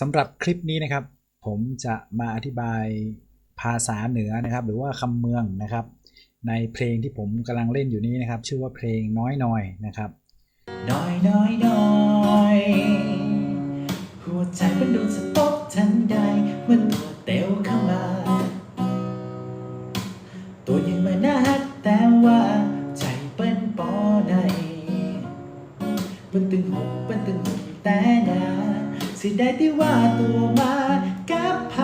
สำหรับคลิปนี้นะครับ ผมจะมาอธิบายภาษาเหนือนะครับ หรือว่าคำเมืองนะครับ ในเพลงที่ผมกำลังเล่นอยู่นี้นะครับ ชื่อว่าเพลงน้อยน่อยนะครับน้อยน้อยน้อยหัวใจมันโดนสะตกทันใดเมื่อตัวเตวเข้ามา ตัวยังไมาน่าฮักแต่ว่าใจเปิ้นปอได้เปิ้นตึงหกเปิ้นตึงหกแต่นา สิได้ที่ว่าตัวมากับไผ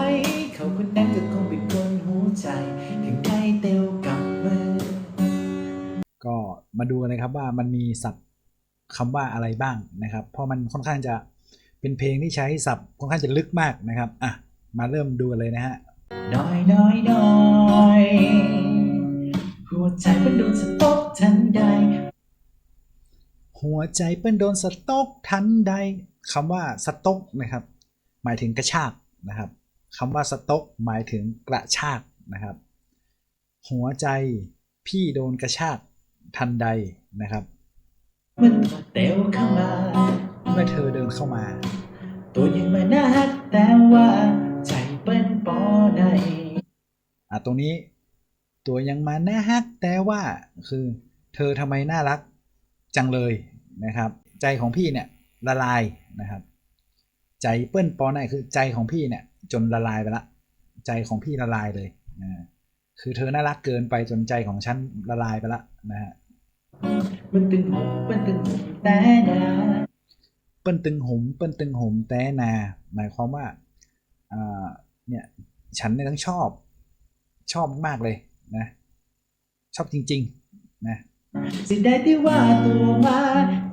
เขาคนนั้นก็คงเป็นคนหัวใจถึงได้เตวกับมือ ก็มาดูกันเลยครับว่ามันมีศัพท์คำว่าอะไรบ้างนะครับ เพราะมันค่อนข้างจะเป็นเพลงที่ใช้ศัพท์ค่อนข้างจะลึกมากนะครับอะมาเริ่มดูกันเลยนะฮะน้อยน้อยน้อยหัวใจมันโดนสะตกทันใด หัวใจเปิ้นโดนสต๊อกทันใดคำว่าสต๊อกนะครับ หมายถึงกระชากนะครับคำว่าสต๊อกหมายถึงกระชากนะครับ หัวใจพี่โดนกระชากทันใดนะครับ เมื่อตัวเตวเข้ามาเมื่อเธอเดินเข้ามา ตัวยังมาน่าฮักแต่ว่าใจเปิ้นปอได้อะตรงนี้ ตัวยังมาน่าฮักแต่ว่าคือ เธอทำไมน่ารัก จังเลยนะครับ ใจของพี่เนี่ยละลายนะครับ ใจเปิ้ลปอไหนคือใจของพี่เนี่ย จนละลายไปละ ใจของพี่ละลายเลยนะคือเธอน่ารักเกินไปจนใจของฉันละลายไปละนะฮะมันตึงหกมันตึงหกแต่นาเปิ้ลตึงหมเปิ้ลตึงหมแต่นา หมายความว่าอ่าเนี่ยฉันเนี่ยทั้งชอบชอบมากเลยนะ ชอบจริง ๆ นะ สิได้ที่ว่าตัวมา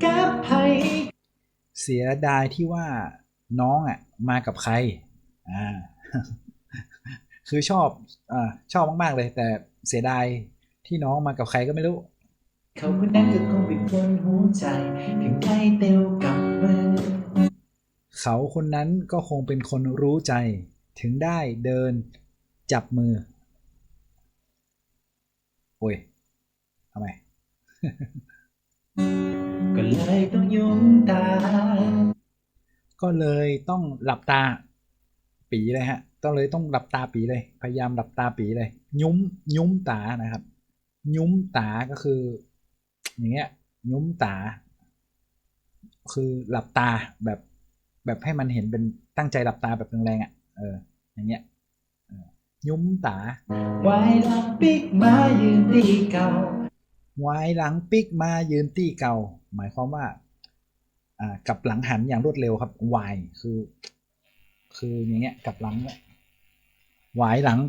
กับไผเสียดายที่ว่าน้องอะมากับใครอ่าคือชอบอ่าชอบมาก ๆ เลย แต่เสียดายที่น้องมากับใครก็ไม่รู้ เขาคนนั้นก็คงเป็นคนหัวใจ ถึงได้เตวกับมือเขาคนนั้นก็คงเป็นคนรู้ใจ ถึงได้เดินจับมือ โอ้ยทำไม ก็เลยต้องยุงตา ก็เลยต้องหลับตา ปีเลยฮะ ต้องเลยต้องหลับตาปีเลย พยายามหลับตาปีเลย ยุ้มยุ้มตานะครับ ยุ้มตาก็คือ อย่างเงี้ย ยุ้มตา คือหลับตาแบบแบบให้มันเห็นเป็นตั้งใจหลับตาแบบแรงๆอะ เออ อย่างเงี้ยเออยุ้มตาไว้หลังปิกมายืนตีเก่า ไว้หลังปิกมายืนตี้เก่า หมายความว่าอ่ากลับหลังหันอย่างรวดเร็วครับวายคือ คืออย่างเงี้ยกลับหลังเนี่ยหวายหลัง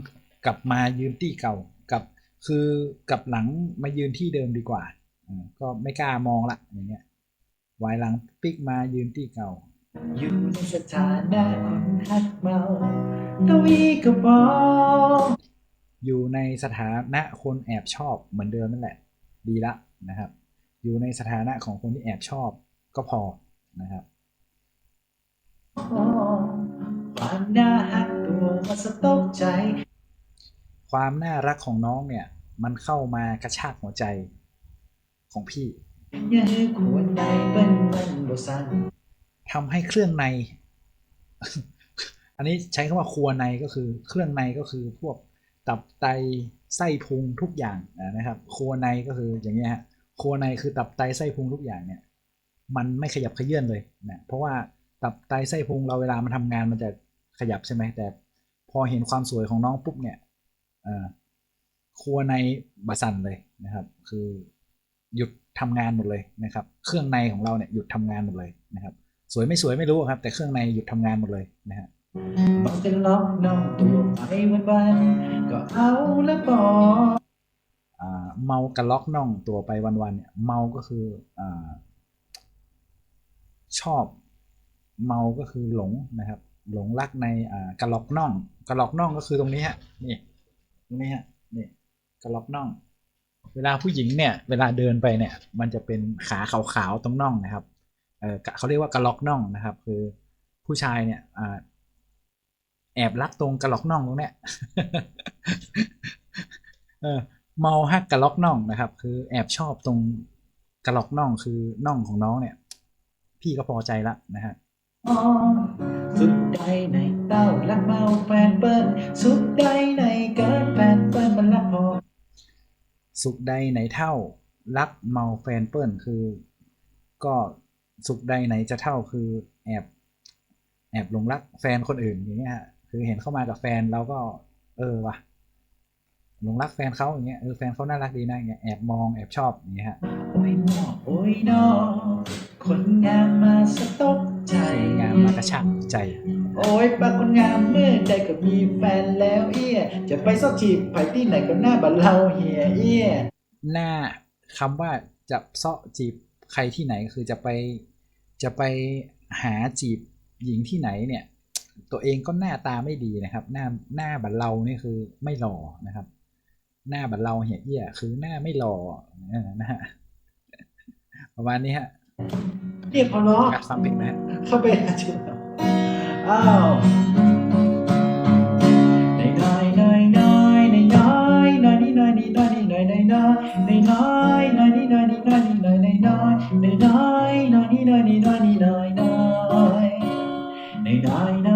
กลับมายืนที่เก่ากับคือกลับหลังมายืนที่เดิมดีกว่าอ่าก็ไม่กล้ามองละอย่างเงี้ยหวายหลังปิกมายืนที่เก่า อยู่ในสถานะคนหักเมาตวีก็บอกอยู่ในสถานะคนแอบชอบเหมือนเดิมนั่นแหละ ดีละนะครับ อยู่ในสถานะของคนที่แอบชอบก็พอนะครับความน่าหักตัวมาสะตกใจ ความน่ารักของน้องเนี่ย มันเข้ามากระชากหัวใจของพี่อย่าให้ควรใดเป็นมันบ่สั่นทำให้เครื่องใน อันนี้ใช้คำว่าครัวในก็คือ เครื่องในก็คือพวกตับไต ไส้พุงทุกอย่างนะครับครัวในก็คืออย่างเงี้ยฮะครัวในคือตับไตไส้พุงทุกอย่างเนี่ยมันไม่ขยับเขยื่อนเลยนะเพราะว่าตับไตไส้พุงเราเวลามันทำงานมันจะขยับใช่ไหมแต่พอเห็นความสวยของน้องปุ๊บเนี่ยเอ่อครัวในบาสันเลยนะครับ คือหยุดทำงานหมดเลยนะครับ เครื่องในของเราเนี่ยหยุดทำงานหมดเลยนะครับ สวยไม่สวยไม่รู้ครับ แต่เครื่องในหยุดทำงานหมดเลยนะฮะบอกจะล็อกน้องตัวไปวันวันๆ ก็เอาละบอกอ่าเมากระล็อกน่องตัวไปวันๆเนี่ย เมาก็คืออ่าชอบ เมาก็คือหลงนะครับ หลงรักในอ่ากระล็อกน่อง กระล็อกน่องก็คือตรงนี้ฮะนี่ตรงนี้ฮะนี่กระล็อกน่อง เวลาผู้หญิงเนี่ย เวลาเดินไปเนี่ย มันจะเป็นขาขาวๆตรงน่องนะครับเออเขาเรียกว่ากระล็อกน่องนะครับ คือผู้ชายเนี่ยอ่า แอบรักตรงกระล็อกน่องตรงเนี้ยเออเมาฮักกระล็อกน่องนะครับ คือแอบชอบตรงกระล็อกน่องคือน่องของน้องเนี่ย พี่ก็พอใจละนะฮะสุดใดในเต้ารักเมาแฟนเปิ้ลสุดใดในเกิดแฟนเปิ้ลมันรักพอสุขใดไหนเท่า รักเมาแฟนเปิ้ลคือ ก็สุขใดไหนจะเท่าคือแอบ แอบหลงรักแฟนคนอื่นอย่างเงี้ยฮะ คือเห็นเข้ามากับแฟนเราก็ เออว่ะหลงรักแฟนเขาอย่างเงี้ยเออแฟนเขาน่ารักดีนะอย่างเงี้ยแอบมองแอบชอบอย่างเงี้ยฮะโอ้ยนอโอ้ยนอคนงามมาสะตกใจงามมากระชากใจ โอ้ยปากคนงามเมื่อใดก็มีแฟนแล้วเอี้ยจะไปซอกจีบไผที่ไหนก็หน้าบัดเราเฮียเอี้ยหน้าคำว่าจะเซาะจีบใครที่ไหนคือจะไปจะไปหาจีบหญิงที่ไหนเนี่ย ตัวเองก็หน้าตาไม่ดีนะครับ หน้าหน้าบัดเรานี่คือไม่หล่อนะครับ หน้าบัดเราเหียเหี้ยคือหน้าไม่หล่อเออนะฮะประมาณนี้ฮะเรียกพอล้อกัดฟังเพลงนะฮะเข้าไปหาจุดอ้าวน้อยน้อย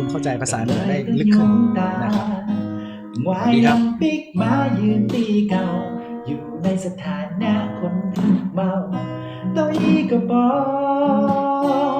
คุณเข้าใจภาษาเหนือได้ลึกขึ้นนะครับวายน้ำปิกมายืนตีเก่า อยู่ในสถานะคนเมาตัวอีกก็บอก